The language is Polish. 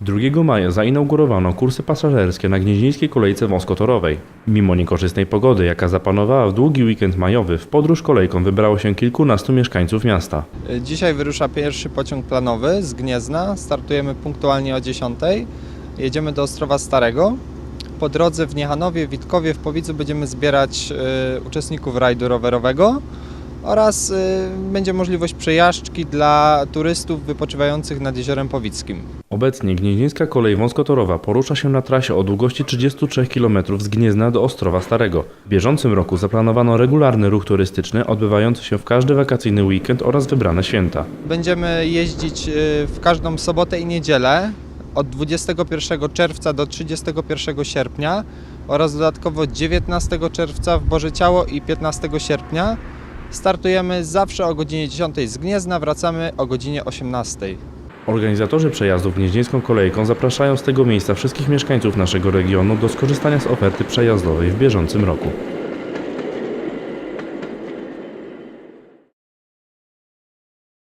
2 maja zainaugurowano kursy pasażerskie na gnieźnieńskiej kolejce wąskotorowej. Mimo niekorzystnej pogody, jaka zapanowała w długi weekend majowy, w podróż kolejką wybrało się kilkunastu mieszkańców miasta. Dzisiaj wyrusza pierwszy pociąg planowy z Gniezna. Startujemy punktualnie o 10. Jedziemy do Ostrowa Starego. Po drodze w Niechanowie, Witkowie, w Powidzu będziemy zbierać y, uczestników rajdu rowerowego oraz y, będzie możliwość przejażdżki dla turystów wypoczywających nad Jeziorem Powickim. Obecnie gnieźnieńska kolej wąskotorowa porusza się na trasie o długości 33 km z Gniezna do Ostrowa Starego. W bieżącym roku zaplanowano regularny ruch turystyczny odbywający się w każdy wakacyjny weekend oraz wybrane święta. Będziemy jeździć y, w każdą sobotę i niedzielę od 21 czerwca do 31 sierpnia oraz dodatkowo 19 czerwca w Boże Ciało i 15 sierpnia. Startujemy zawsze o godzinie 10 z Gniezna, wracamy o godzinie 18. Organizatorzy przejazdów gnieźnieńską kolejką zapraszają z tego miejsca wszystkich mieszkańców naszego regionu do skorzystania z oferty przejazdowej w bieżącym roku.